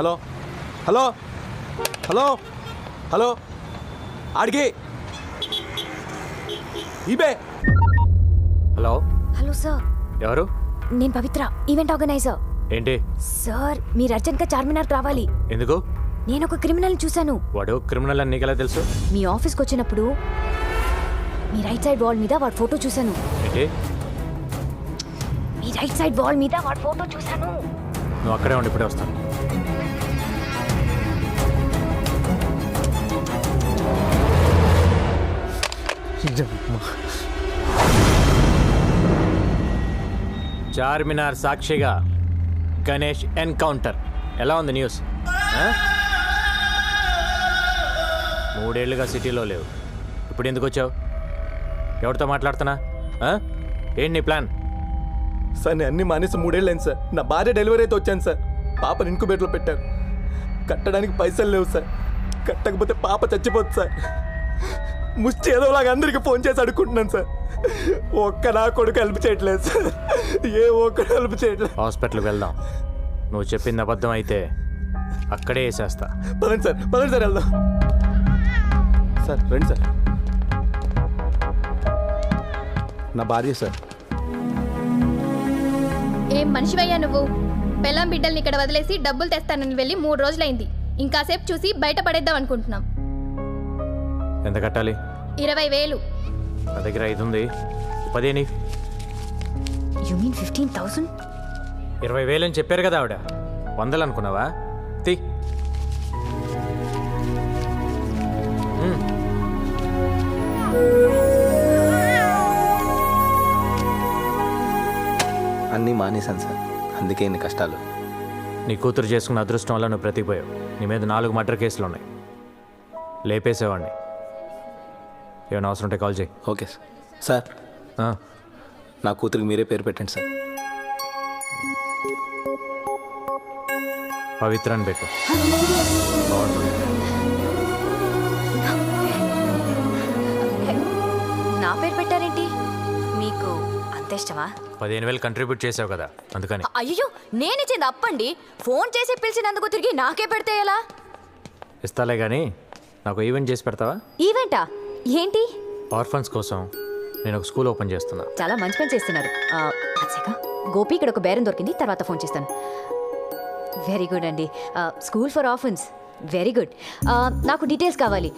Hello. Hello. Hello. Hello. ఆడికి. ఇబే hello. Hello sir. ఎవరు? నేను పవిత్ర ఈవెంట్ ఆర్గనైజర్. ఏంటి? సార్ మీరు అర్జెంట్గా చార్మినార్ రావాలి. ఎందుకు? నేను ఒక క్రిమినల్ చూశాను. వాడు క్రిమినల్ అని నీకెలా తెలుసు? మీ ఆఫీస్కి వచ్చినప్పుడు మీ రైట్ సైడ్ వాల్ మీద వాడి ఫోటో చూశాను. ఏంటి? మీ రైట్ సైడ్ వాల్ మీద వాడి ఫోటో చూశాను. నువ్వు అక్కడే ఉండి ఇప్పుడే వస్తాను. చార్మినార్ సాక్షిగా గణేష్ ఎన్కౌంటర్. ఎలా ఉంది న్యూస్? మూడేళ్ళుగా సిటీలో లేవు. ఇప్పుడు ఎందుకు వచ్చావు? ఎవరితో మాట్లాడుతున్నా? ఏంటి నీ ప్లాన్? సార్ నేను అన్ని మానేసి మూడేళ్ళు అయింది సార్. నా భార్య డెలివరీ అయితే వచ్చాను సార్. పాపని ఇంకుబేట్లో పెట్టారు. కట్టడానికి పైసలు లేవు సార్. కట్టకపోతే పాప చచ్చిపోతుంది సార్. ముష్టి ఏదోలాగా అందరికీ ఫోన్ చేసి అడుక్కుంటున్నాను సార్. ఒక్క నా కొడుకు హెల్ప్ చేయట్లేదు సార్. ఏ ఒక్కడు హెల్ప్ చేయట్లేదు. హాస్పిటల్కి వెళ్దాం. నువ్వు చెప్పింది అబద్ధం అయితే అక్కడే వేసేస్తా. పదండి సార్ పదండి సార్ వెళ్దాం. సార్ రండి సార్. నా భార్య సార్. ఏం మనిషివయ్యా నువ్వు? పెళ్ళం బిడ్డల్ని ఇక్కడ వదిలేసి డబ్బులు తెస్తానని వెళ్ళి మూడు రోజులైంది. ఇంకాసేపు చూసి బయట పడేద్దాం అనుకుంటున్నాం. ఎంత కట్టాలి? ఇరవై వేలు. నా దగ్గర ఐదు ఉంది. పదేని యు మీన్ ఫిఫ్టీన్ థౌసండ్ ఇరవై వేలు అని చెప్పారు కదా ఆవిడ. వందలు అనుకున్నావా? తీ. అన్నీ మానేశాను సార్. అందుకే ఇన్ని కష్టాలు. నీ కూతురు చేసుకున్న అదృష్టం వల్ల నువ్వు బ్రతికిపోయావు. నీ మీద నాలుగు మర్డర్ కేసులు ఉన్నాయి. లేపేసేవాడిని. ఏమైనా అవసరం ఉంటే కాల్ చేయి. Okay sir. సార్ ఆ, నా కూతురికి మీరే పేరు పెట్టండి సార్. పవిత్ర అని పెట్టు. నా పేరు పెట్టారేంటి? మీకు అంత ఇష్టమా? పదిహేను వేలు కంట్రిబ్యూట్ చేసావు కదా అందుకని. అయ్యో నేనిచ్చింది అప్పండి. ఫోన్ చేసి పిలిచినందుకు తిరిగి నాకే పెడితే ఎలా? ఇస్తాలే కానీ నాకు ఈవెంట్ చేసి పెడతావా? ఈవెంటా? ఏంటి? ఆర్ఫన్స్ కోసం నేను ఒక స్కూల్ ఓపెన్ చేస్తున్నా. చాలా మంచి పని చేస్తున్నారు. గోపి ఇక్కడ ఒక బేరం దొరికింది తర్వాత ఫోన్ చేస్తాను. వెరీ గుడ్ అండి. School for orphans very good నాకు డీటెయిల్స్ కావాలి.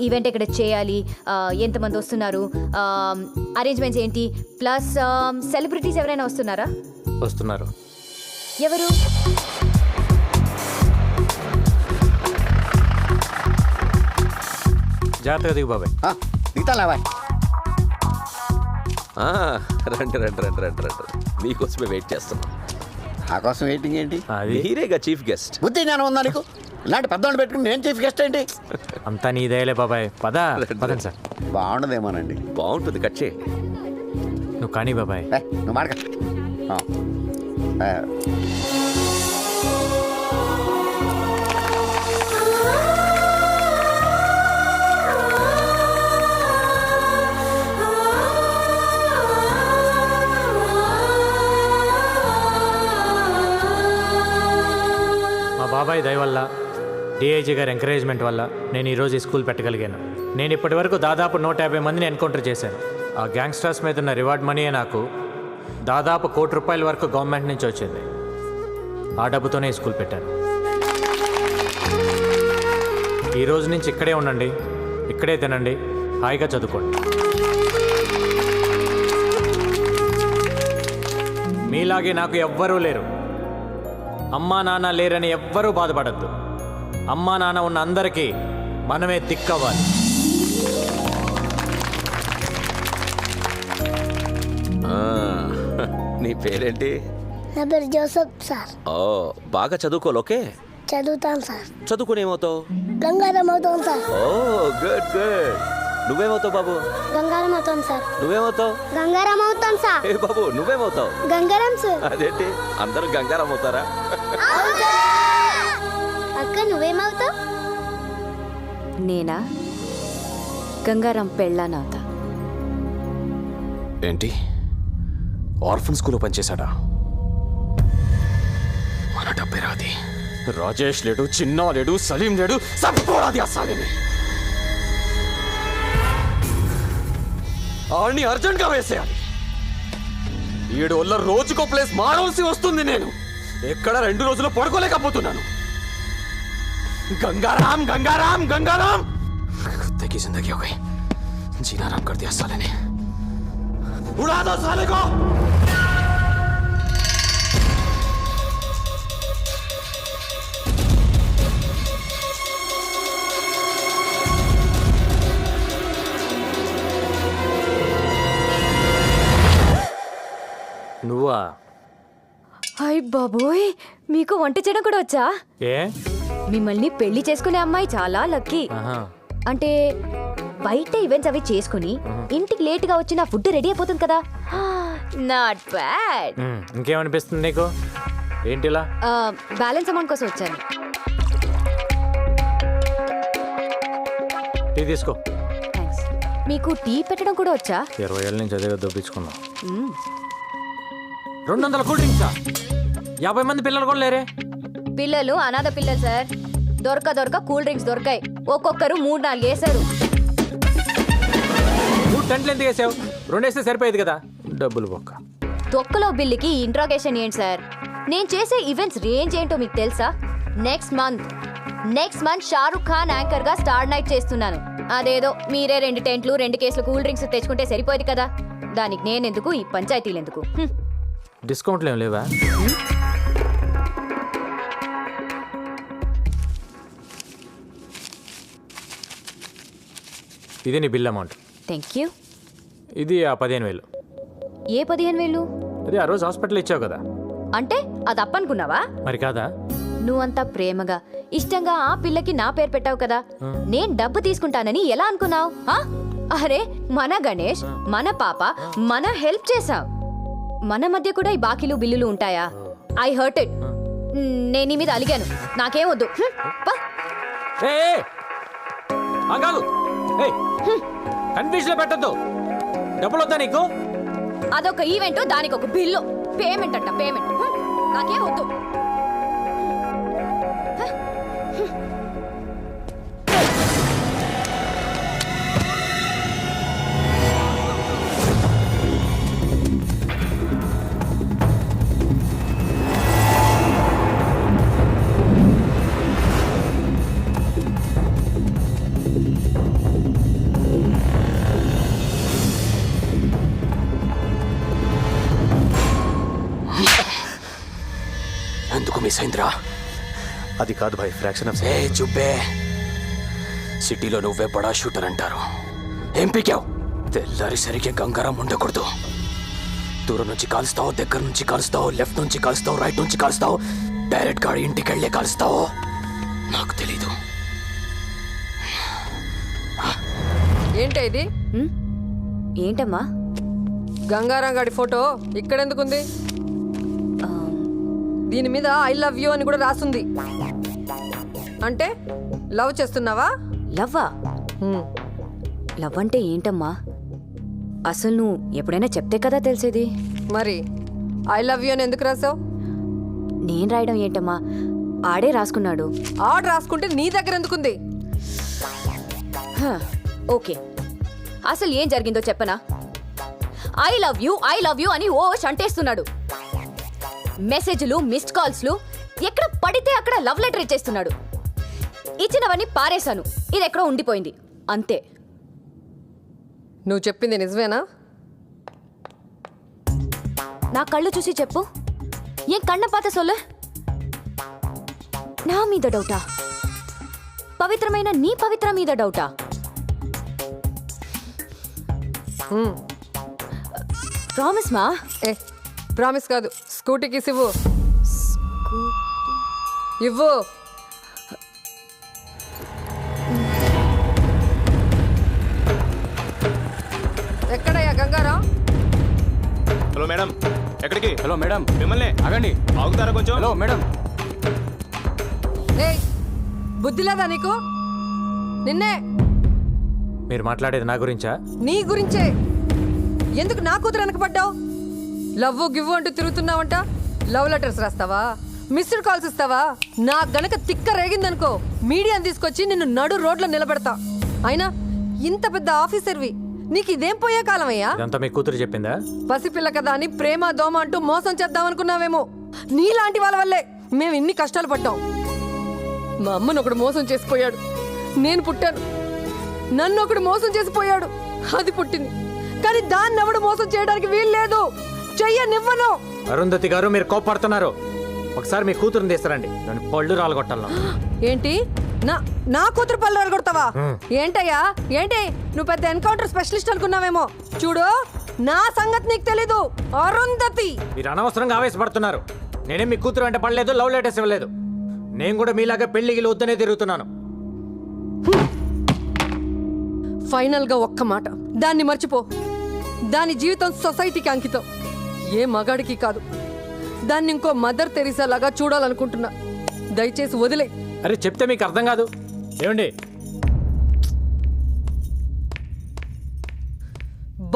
ఈవెంట్ ఎక్కడ చేయాలి? ఎంతమంది వస్తున్నారు? అరేంజ్మెంట్స్ ఏంటి? ప్లస్ సెలబ్రిటీస్ ఎవరైనా వస్తున్నారా? వస్తున్నారు. ఎవరు? జాగ్రత్తగా దిగు బాబాయ్. దిగుతాలేవా ఆ, రండి రండి రండి రండి రండి. మీకోసమే వెయిట్ చేస్తున్నాం. నా కోసం వెయిటింగ్ ఏంటి? మీరేగా చీఫ్ గెస్ట్ బుద్ధి జ్ఞానం ఉందా నీకు? ఇలాంటి పెద్దవాడిని పెట్టుకుని నేను చీఫ్ గెస్ట్ ఏంటి? అంతా నీదేలే బాబాయ్. పద పదండి సార్. బాగుండదేమోనండి. బాగుంటుంది చేయండి నువ్వు కానీ బాబాయ్. నువ్వు మాడక బాబాయ్ దయ వల్ల డిఐజీ గారి ఎంకరేజ్మెంట్ వల్ల నేను ఈరోజు ఈ స్కూల్ పెట్టగలిగాను. నేను ఇప్పటి వరకు దాదాపు నూట యాభై మందిని ఎన్కౌంటర్ చేశాను. ఆ గ్యాంగ్స్టర్స్ మీద ఉన్న రివార్డ్ మనీయే నాకు దాదాపు కోటి రూపాయల వరకు గవర్నమెంట్ నుంచి వచ్చింది. ఆ డబ్బుతోనే స్కూల్ పెట్టాను. ఈ రోజు నుంచి ఇక్కడే ఉండండి ఇక్కడే తినండి హాయిగా చదువుకోండి. మీలాగే నాకు ఎవ్వరూ లేరు. అమ్మా నాన్న లేరని ఎవ్వరూ బాధపడద్దు. అమ్మా నాన్న ఉన్న అందరికీ మనమే దిక్కవ్వాలి ఆ, నీ పేరేంటి? నా పేరు జోసఫ్ సార్. ఓ బాగా చదువుకోవాలి ఓకే? చదువుతాను సార్. చదువుకుని ఏమవుతావు? గంగారం అవుతాం సార్. Oh good good. నువ్వేమవుతావు బాబు? గంగారం అవుతాం సార్. నువ్వేమవుతావు? గంగారం అవుతాం సార్. ఏ బాబు నువ్వేమవుతావు? గంగారం సార్. అదేంటి? అందరూ గంగారం అవుతారా. అక్క నువ్వేమవుతావు? నేనా? గంగారాం పెళ్ళానవుతా ఏంటి? ఆర్ఫన్ స్కూల్లో పనిచేశాడా? మన డబ్బే రాది. రాజేష్ లేడు చిన్న లేడు సలీం లేడు సరిపోరాది అస్సాలిని ఆడిని అర్జెంట్గా వేసేయాలి ఏడు వల్ల రోజుకో ప్లేస్ మారవలసి వస్తుంది నేను ఎక్కడ రెండు రోజులు పడుకోలేకపోతున్నాను गंगाराम गंगाराम गंगाराम कुत्ते की जिंदगी हो गई जीना आराम कर दिया साले ने उड़ा दो साले को నువ్వా? హాయ్ బాబోయ్ మీకు వంట చేయడం కూడా వచ్చా? ఏ? మిమ్మల్ని పెళ్ళి చేసుకునే అమ్మాయి చాలా లక్కీ. అంటే బయట ఈవెంట్స్ అవి చేసుకుని ఇంటికి లేట్గా వచ్చి నా ఫుడ్ రెడీ అయిపోతుంది కదా? Not bad. ఇంకేమనిపిస్తుంది నీకు? ఏంటిలా? బ్యాలెన్స్ అమౌంట్ కోసం వచ్చాను. టీ తీసుకో. మీకు టీ పెట్టడం కూడా వచ్చా? ఇరవై ఏళ్ళ నుంచి అదే దొప్పించుకుందాం మ్మ్. రెండు వందల కూల్ డ్రింక్సా? యాభై మంది పిల్లలు కూడా లేరే? పిల్లలు అనాథ పిల్లలు సార్. దొరక దొరక కూల్ డ్రింక్స్ దొరకాయి. ఒక్కొక్కరు మూడు నాలుగు వేసారు మూడు టెంట్లు ఎందుకు వేసావు? రెండు వేస్తే సరిపోయేది కదా. డబ్బులు బొక్క. తొక్కలో బిల్లుకి ఇంట్రాగేషన్ ఏంటి సార్? నేను చేసే ఈవెంట్స్ రేంజ్ ఏంటో మీకు తెలుసా? Next month. Next month Shahrukh Khan యాంకర్గా star night చేస్తున్నాను. అదేదో మీరే రెండు టెంట్లు రెండు కేసులు కూల్ డ్రింక్స్ తెచ్చుకుంటే సరిపోయేది కదా. దానికి నేనెందుకు ఈ పంచాయతీలు ఎందుకు. డిస్కౌంట్లు ఏం లేవా? ఇది నీ బిల్ అమౌంట్. థ్యాంక్ యూ ఇది ఆ పదిహేను వేలు. ఏ పదిహేను వేలు? అది ఆ రోజు హాస్పిటల్ ఇచ్చావు కదా. అంటే అది అప్పనుకున్నావా? మరి కాదా? నువ్వంతా ప్రేమగా ఇష్టంగా ఆ పిల్లకి నా పేరు పెట్టావు కదా. నేను డబ్బు తీసుకుంటానని ఎలా అనుకున్నావు? అరే మన గణేష్ మన పాప మన హెల్ప్ చేసాం మన మధ్య కూడా ఈ బాకీలు బిల్లులు ఉంటాయా? ఐ హర్ట్ ఇట్ నేను నీ మీద అలిగాను. నాకేం వద్దు. కన్ఫ్యూజన్ పెట్టద్దు. డబ్బులు నీకు? అదొక ఈవెంట్ దానికి ఒక బిల్లు. పేమెంట్ అంట పేమెంట్. నాకేం వద్దు. మిస్ అయిందిరా అది కాదు భాయ్ ఫ్రాక్షన్ ఆఫ్ ఏ చుబ్బే సిటీలో నువ్వే బడా షూటర్ అంటారు. ఏం పీకావు? తెల్లారి సరిగ్గా గంగారం ఉండకూడదు. దూరం నుంచి కాలుస్తావు దగ్గర నుంచి కాలుస్తావు లెఫ్ట్ నుంచి కాలుస్తావు రైట్ నుంచి కాలుస్తావు డైరెక్ట్గా ఇంటికి వెళ్ళే కాలుస్తావు. నాకు తెలీదు. ఏంటి ఇది? ఏంటమ్మా? గంగారాం గాడి ఫోటో ఇక్కడెందుకుంది? దీని మీద ఐ లవ్ యూ అని కూడా రాసుంది. అంటే లవ్ చేస్తున్నావా? లవ్వా. లవ్ అంటే ఏంటమ్మా? అసలు నువ్వు ఎప్పుడైనా చెప్తే కదా తెలిసేది? మరి ఐ లవ్ యూ అని ఎందుకు రాసావు? నేను రాయడం ఏంటమ్మా? ఆడే రాసుకున్నాడు. ఆర్డర్ రాసుకుంటే నీ దగ్గర ఎందుకుంది? హ, ఓకే. అసలు ఏం జరిగిందో చెప్పనా? I love you I love you అని ఓ అంటేస్తున్నాడు. మెసేజ్లు మిస్డ్ కాల్స్లు ఎక్కడ పడితే అక్కడ లవ్ లెటర్ ఇచ్చేస్తున్నాడు. ఇచ్చినవన్నీ పారేశాను. ఇది ఎక్కడో ఉండిపోయింది. అంతే. నువ్వు చెప్పింది నిజమేనా? నా కళ్ళు చూసి చెప్పు. ఏం కண்ண పాత సొల్లు? నా మీద డౌటా? పవిత్రమైన నీ పవిత్ర మీద డౌటా. ప్రామిస్ మా? ఏ ప్రామిస్ కాదు. స్కూటీకి ఇవ్వు. ఇవ్వు. ఎక్కడయ్యా గంగారాం? Hello madam. ఎక్కడికి? Hello madam. మిమ్మల్ని? ఆగండి. ఆగుతారా కొంచెం? Hello madam. ఏయ్ బుద్ధి లేదా నీకు? నిన్నే. మీరు మాట్లాడేది నా గురించా? నీ గురించే. ఎందుకు నా కూతురు వెనకబడ్డావు? లవ్ గివ్వు అంటూ తిరుగుతున్నావంట? లవ్ లెటర్స్ రాస్తావా? మిస్డ్ కాల్స్ ఇస్తావా? నా గనక తిక్క రేగిందనుకో మీడియాని తీసుకొచ్చి నిన్ను నడు రోడ్లో నిలబెడతా. అయినా ఇంత పెద్ద ఆఫీసర్వి నీకు ఇదేం పోయే కాలమయ్యా? ఇదంతా మీ కూతురు చెప్పిందా? పసిపిల్ల కదా అని ప్రేమ దోమ అంటూ మోసం చేద్దాం అనుకున్నావేమో నీలాంటి వాళ్ళ వల్లే మేము ఇన్ని కష్టాలు పడ్డాం. మా అమ్మను ఒకడు మోసం చేసిపోయాడు. నేను పుట్టాను. నన్ను ఒకడు మోసం చేసిపోయాడు. అది పుట్టింది. కానీ దాన్ని ఎవడు మోసం చేయడానికి వీలు లేదు చెయ్యనివ్వను. అరుంధతి గారు మీరు కోప్పడుతున్నారు. ఒకసారి మీ కూతురుని తీస్తారండి దాని పళ్ళు రాలగొట్టాలను ఏంటి? నా నా కూతురు పళ్ళు అడగొడతావా ఏంటయ్యా? ఏంటి? నువ్వు పెద్ద ఎన్కౌంటర్ స్పెషలిస్ట్ అనుకున్నావేమో. చూడు నా సంగతి నీకు తెలీదు. అరుంధతి! మీరు అనవసరంగా ఆవేశపడుతున్నారు. నేనేం మీ కూతురు అంటే పడలేదు లవ్ లెటర్స్ ఇవ్వలేదు. నేను కూడా మీలాగా పెళ్ళికి వద్దనే తిరుగుతున్నాను. ఫైనల్గా ఒక్క మాట. దాన్ని మర్చిపో. దాని జీవితం సొసైటీకి అంకితం. ఏ మగాడికి కాదు. దాన్ని ఇంకో మదర్ తెరీసా లాగా చూడాలనుకుంటున్నా. దయచేసి వదిలే. అరే చెప్తే మీకు అర్థం కాదు. ఏమండి?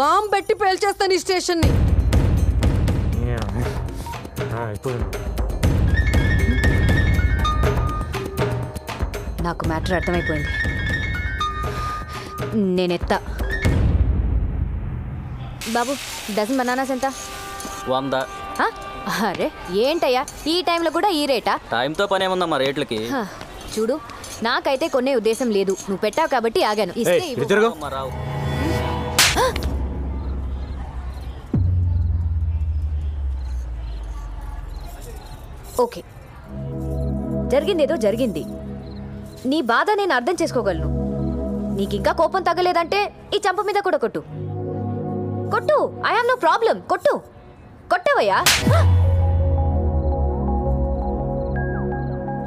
బాంబ్ పెట్టి పేల్చేస్తాను ఈ స్టేషన్ని. నాకు మ్యాటర్ అర్థమైపోయింది. నేను ఎత్తా బాబు డజన్ బనానాస్ ఎంత? వంద? అరే ఏంటయ్యా? ఈ టైంలో కూడా ఈ రేటా? టైంతో పని ఏముందమ్మా రేట్లకి. చూడు నాకైతే కొనే ఉద్దేశం లేదు. నువ్వు పెట్టావు కాబట్టి ఆగాను. ఇస్తే ఇవ్వు. తిరుగు. అమ్మా, రావు. ఓకే. జరిగిందేదో జరిగింది. నీ బాధ నేను అర్థం చేసుకోగలను. నీకు ఇంకా కోపం తగ్గలేదంటే ఈ చంప మీద కూడా కొట్టు. కొట్టు ఐ హావ్ నో ప్రాబ్లం కొట్టు. కొట్టవయ్యా?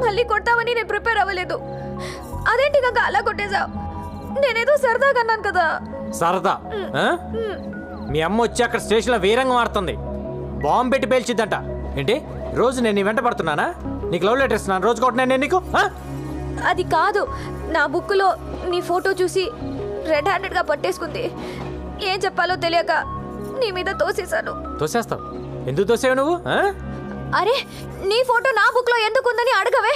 మళ్ళీ కొట్టావని నేను ప్రిపేర్ అవ్వలేదు. అదేంటి కాక అలా కొట్టేశావు? నేనేదో సరదాగా అన్నాను కదా. సరదా? ఆ? మీ అమ్మ వచ్చి అక్కడ స్టేషన్లో వీరంగం ఆడుతుంది. బాంబు పెట్టి పేల్చిద్దంట. ఏంటి? రోజు నేను నీ వెంట పడుతున్నానా? నీకు లవ్ లెటర్ ఇస్తున్నాను. రోజు కొట్టినా నేను నీకు? ఆ? అది కాదు. నా బుక్లో నీ ఫోటో చూసి రెడ్ హ్యాండెడ్గా పట్టేసుకుంది. ఏం చెప్పాలో తెలియక నీ మీద తోసేశాను. తోసేస్తావు? ఎందుకు తోసేవు నువ్వు? అరే నీ ఫోటో నా బుక్లో ఎందుకు ఉందని అడగవే.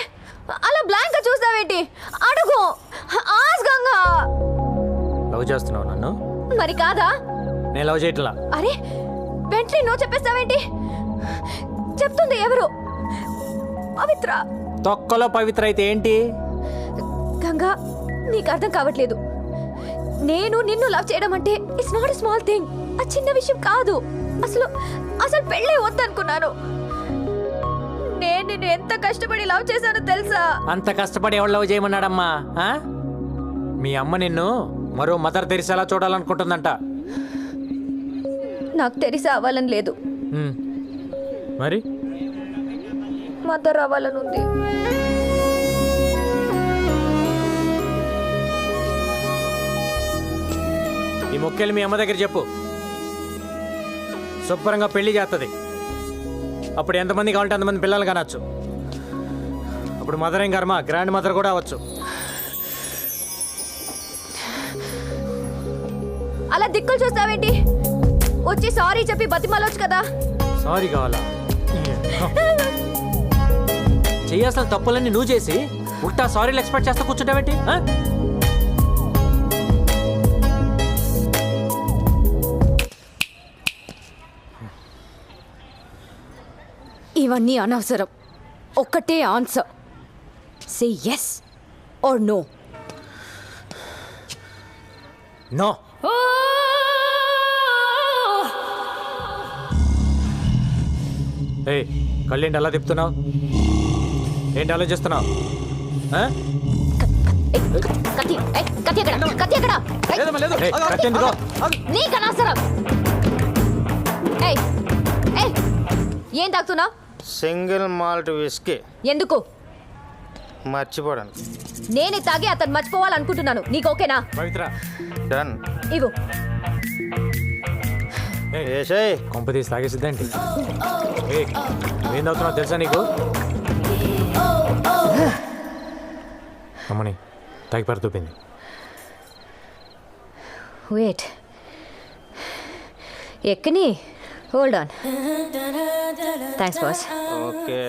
అలా బ్లాంక్ చూస్తావేంటి అడుగు. ఆస్గంగా లవ్ చేస్తున్నావు నన్ను? మరి కాదా? నేను లవ్ చేయట్లా. అరే వెంటనే నో చెప్పేస్తావేంటి? చెప్తుంది ఎవరు? పవిత్ర. తొక్కలో పవిత్ర అయితే ఏంటి? గంగా నీకు అర్థం కావట్లేదు. నేను నిన్ను లవ్ చేయడం అంటే ఇట్స్ నాట్ స్మాల్ థింగ్ ఆ చిన్న విషయం కాదు. అసలు అసలు పెళ్ళే వద్దనుకున్నాను. నేను నిన్ను ఎంత కష్టపడి లవ్ చేశానో తెలుసా? అంత కష్టపడి ఎవరు లవ్ చేయమన్నాడమ్మా ఆ? మీ అమ్మ నిన్ను మరో మదర్ తెరిసేలా చూడాలనుకుంటుందంట. నాకు తెలిసి అవ్వాలని లేదు. ఉమ్. మరి? మదర్ అవ్వాలని ఉంది. ఈ మొక్కలు మీ అమ్మ దగ్గర చెప్పు. శుభ్రంగా పెళ్ళి చేస్తుంది అప్పుడు ఎంతమంది కావాలంటే అంతమంది పిల్లలు కనొచ్చు. అప్పుడు మదర్ ఏం కర్మ? గ్రాండ్ మదర్ కూడా అవ్వచ్చు. అలా దిక్కులు చూస్తావేంటి? వచ్చి సారీ చెప్పి బతిమాలొచ్చు కదా. సారీ కావాలా? చెయ్యాల్సిన తప్పులన్నీ నువ్వు చేసి ఉల్టా సారీలు ఎక్స్పెక్ట్ చేస్తా కూర్చుంటావేంటి? ఇవన్నీ అనవసరం. ఒక్కటే answer. Say yes or no no కళ్ళేంటి అలా తిప్పుతున్నావు? ఏంటి ఆలోచిస్తున్నావు? ఏం తాగుతున్నావు? Single malt whisky. ఎందుకు? మర్చిపోవడానికి నేనే తాగి అతను మర్చిపోవాలనుకుంటున్నాను. నీకు ఓకేనా? పవిత్ర డన్. ఇగో ఏయ్, ఏసేయ్ కొంప తీసి తాగేసిద్దేంటి ఏయ్, ఏం తాగుతున్నావు తెలుసా నీకు? అమ్మని తాగి పరుతూపింది weight ఎక్కని? Hold on thanks boss okay